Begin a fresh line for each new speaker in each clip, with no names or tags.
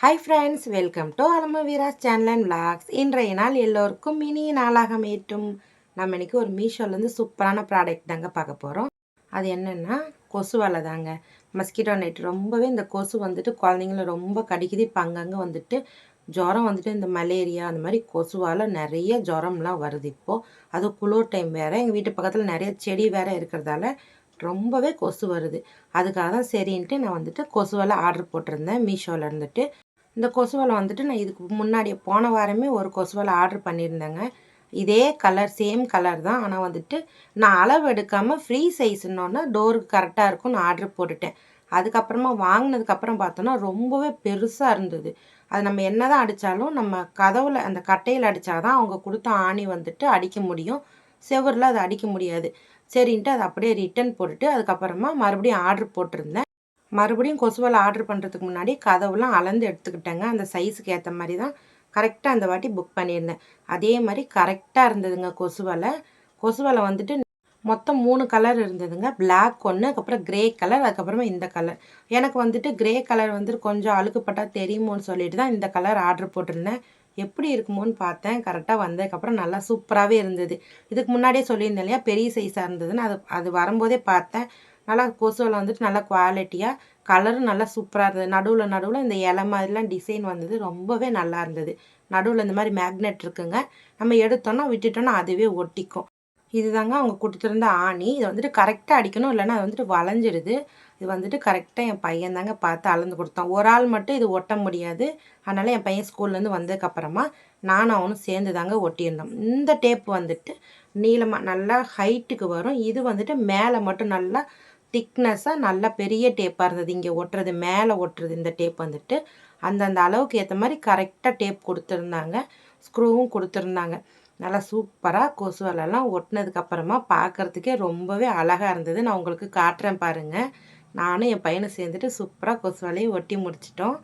Hi friends welcome to அலம வீராஸ் channel and vlogs இன்றைய நாள் எல்லோருக்கும் இனிய நாளாக மேட்டும் நம்ம இன்னைக்கு ஒரு மீஷோலேருந்து சூப்பரான ப்ராடக்ட் தாங்க பார்க்க போகிறோம் அது என்னென்னா கொசு வலை தாங்க. மஸ்கிட்டோ நைட் ரொம்பவே இந்த கொசு வந்துட்டு குழந்தைங்கள ரொம்ப கடிக்குது. இப்போ அங்கங்கே வந்துட்டு ஜுரம் வந்துட்டு இந்த மலேரியா அந்த மாதிரி கொசுவால் நிறைய ஜுரம்லாம் வருது இப்போது அதுவும் குளிர் டைம் வேறு. எங்கள் வீட்டு பக்கத்தில் நிறைய செடி வேறு இருக்கிறதால ரொம்பவே கொசு வருது. அதுக்காக தான் சரின்ட்டு நான் வந்துட்டு கொசுவால் ஆர்டர் போட்டிருந்தேன் மீஷோவில் இருந்துட்டு. இந்த கொசுவலை வந்துட்டு நான் இதுக்கு முன்னாடி போன வாரமே ஒரு கொசுவலை ஆர்டர் பண்ணியிருந்தேங்க. இதே கலர் சேம் கலர் தான். ஆனால் வந்துட்டு நான் அளவு எடுக்காமல் ஃப்ரீ சைஸ்னோன்னா டோருக்கு கரெக்டாக இருக்கும் நான் ஆர்டர் போட்டுட்டேன். அதுக்கப்புறமா வாங்கினதுக்கப்புறம் பார்த்தோன்னா ரொம்பவே பெருசாக இருந்தது. அது நம்ம என்ன தான் அடித்தாலும் நம்ம கதவில் அந்த கட்டையில் அடித்தா தான் அவங்க கொடுத்த ஆணி வந்துட்டு அடிக்க முடியும். செவரில் அதை அடிக்க முடியாது. சரின்ட்டு அதை அப்படியே ரிட்டன் போட்டுட்டு அதுக்கப்புறமா மறுபடியும் ஆர்டர் போட்டிருந்தேன். மறுபடியும் கொசுவலை ஆர்டர் பண்ணுறதுக்கு முன்னாடி கதவுலாம் அளந்து எடுத்துக்கிட்டேங்க. அந்த சைஸுக்கு ஏற்ற மாதிரி தான் கரெக்டாக அந்த வாட்டி புக் பண்ணியிருந்தேன். அதே மாதிரி கரெக்டாக இருந்ததுங்க கொசுவலை. கொசுவலை வந்துட்டு மொத்தம் மூணு கலர் இருந்ததுங்க. பிளாக் ஒன்று அதுக்கப்புறம் கிரே கலர் அதுக்கப்புறமா இந்த கலர் எனக்கு வந்துட்டு கிரே கலர் வந்துட்டு கொஞ்சம் அழுக்குப்பட்டால் தெரியுமோன்னு சொல்லிட்டு தான் இந்த கலர் ஆர்டர் போட்டிருந்தேன். எப்படி இருக்குமோன்னு பார்த்தேன். கரெக்டாக வந்ததுக்கப்புறம் நல்லா சூப்பராகவே இருந்தது. இதுக்கு முன்னாடியே சொல்லியிருந்தேன் இல்லையா பெரிய சைஸாக இருந்ததுன்னு. அது அது வரும்போதே பார்த்தேன். நல்லா கொசுவில் வந்துட்டு நல்லா குவாலிட்டியாக கலரும் நல்லா சூப்பராக இருந்தது. நடுவில் நடுவில் இந்த இலை மாதிரிலாம் டிசைன் வந்தது. ரொம்பவே நல்லா இருந்தது. நடுவில் இந்த மாதிரி மேக்னெட் இருக்குங்க. நம்ம எடுத்தோன்னா விட்டுட்டோன்னா அதுவே ஒட்டிக்கும். இதுதாங்க அவங்க கொடுத்துருந்த ஆணி. இதை வந்துட்டு கரெக்டாக அடிக்கணும் இல்லைன்னா அது வந்துட்டு வளைஞ்சிடுது இது வந்துட்டு கரெக்டாக என் பையன் தாங்க பார்த்து அளந்து கொடுத்தான். ஒரு ஆள் மட்டும் இது ஒட்ட முடியாது. அதனால் என் பையன் ஸ்கூல்லேருந்து வந்ததுக்கப்புறமா நானும் அவனும் சேர்ந்து தாங்க ஒட்டியிருந்தோம். இந்த டேப் வந்துட்டு நீளமாக நல்லா ஹைட்டுக்கு வரும். இது வந்துட்டு மேலே மட்டும் நல்லா திக்னஸ்ஸாக நல்லா பெரிய டேப்பாக இருந்தது. இங்கே ஒட்டுறது மேலே ஒட்டுறது இந்த டேப் வந்துட்டு. அந்தந்த அளவுக்கு ஏற்ற மாதிரி கரெக்டாக டேப் கொடுத்துருந்தாங்க. ஸ்க்ரூவும் கொடுத்துருந்தாங்க. நல்லா சூப்பராக கொசு வலைலாம் ஒட்டினதுக்கப்புறமா பார்க்குறதுக்கே ரொம்பவே அழகாக இருந்தது. நான் உங்களுக்கு காட்டுறேன் பாருங்கள் நானும் என் பையனை சேர்ந்துட்டு சூப்பராக கொசு வலையை ஒட்டி முடிச்சிட்டோம்.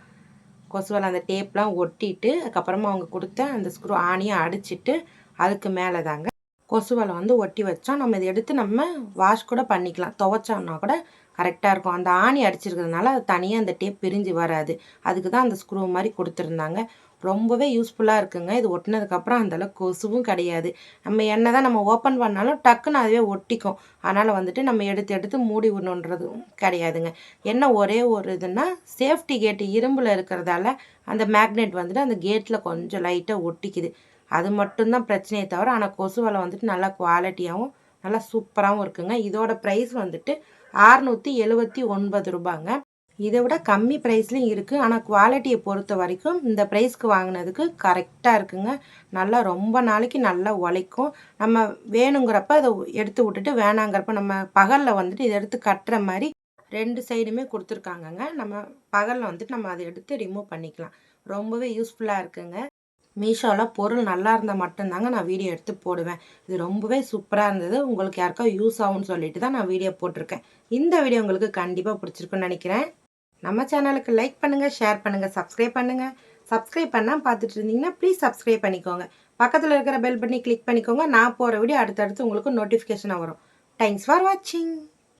கொசு வலை அந்த டேப்லாம் ஒட்டிட்டு அதுக்கப்புறமா அவங்க கொடுத்த அந்த ஸ்க்ரூ ஆணியை அடிச்சிட்டு அதுக்கு மேலே தாங்க கொசுவலை வந்து ஒட்டி வச்சோம் நம்ம இதை எடுத்து நம்ம வாஷ் கூட பண்ணிக்கலாம். துவைச்சோம்னா கூட கரெக்டாக இருக்கும். அந்த ஆணி அடிச்சிருக்கிறதுனால அது தனியாக அந்த டேப் பிரிஞ்சு வராது. அதுக்கு தான் அந்த ஸ்க்ரூ மாதிரி கொடுத்துருந்தாங்க. ரொம்பவே யூஸ்ஃபுல்லாக இருக்குங்க. இது ஒட்டினதுக்கப்புறம் அந்தளவுக்கு கொசுவும் கிடையாது. நம்ம என்ன தான் நம்ம ஓப்பன் பண்ணாலும் டக்குன்னு அதுவே ஒட்டிக்கும். அதனால் வந்துட்டு நம்ம எடுத்து எடுத்து மூடி விடணுன்றதும் கிடையாதுங்க. என்ன ஒரே ஒரு இதுன்னா சேஃப்டி கேட்டு இரும்பில் இருக்கிறதால அந்த மேக்னெட் வந்துட்டு அந்த கேட்டில் கொஞ்சம் லைட்டாக ஒட்டிக்குது. அது மட்டும்தான் பிரச்சனையே தவிர ஆனால் கொசு வலை வந்துட்டு நல்லா குவாலிட்டியாகவும் நல்லா சூப்பராகவும் இருக்குங்க. இதோட ப்ரைஸ் வந்துட்டு ஆறுநூற்றி எழுபத்தி ஒன்பது ரூபாங்க. இதை விட கம்மி ப்ரைஸ்லையும் இருக்குது ஆனால் குவாலிட்டியை பொறுத்த வரைக்கும் இந்த ப்ரைஸ்க்கு வாங்கினதுக்கு கரெக்டாக இருக்குங்க. நல்லா ரொம்ப நாளைக்கு நல்லா உழைக்கும். நம்ம வேணுங்கிறப்ப அதை எடுத்து விட்டுட்டு வேணாங்கிறப்ப நம்ம பகலில் வந்துட்டு இதை எடுத்து கட்டுற மாதிரி ரெண்டு சைடுமே கொடுத்துருக்காங்கங்க. நம்ம பகலில் வந்துட்டு நம்ம அதை எடுத்து ரிமூவ் பண்ணிக்கலாம். ரொம்பவே யூஸ்ஃபுல்லாக இருக்குங்க. மீஷோவில் பொருள் நல்லா இருந்தால் மட்டும்தாங்க நான் வீடியோ எடுத்து போடுவேன். இது ரொம்பவே சூப்பராக இருந்தது. உங்களுக்கு யாருக்கா யூஸ் ஆகும்னு சொல்லிட்டு தான் நான் வீடியோ போட்டிருக்கேன். இந்த வீடியோ உங்களுக்கு கண்டிப்பாக பிடிச்சிருக்குன்னு நினைக்கிறேன். நம்ம சேனலுக்கு லைக் பண்ணுங்கள் ஷேர் பண்ணுங்கள் சப்ஸ்கிரைப் பண்ணுங்கள் சப்ஸ்கிரைப் பண்ணால் பார்த்துட்டு இருந்தீங்கன்னா ப்ளீஸ் சப்ஸ்கிரைப் பண்ணிக்கோங்க. பக்கத்தில் இருக்கிற பெல் பண்ணி கிளிக் பண்ணிக்கோங்க. நான் போகிற வீடியோ அடுத்தடுத்து உங்களுக்கு நோட்டிஃபிகேஷனாக வரும். தேங்க்ஸ் ஃபார் வாட்சிங்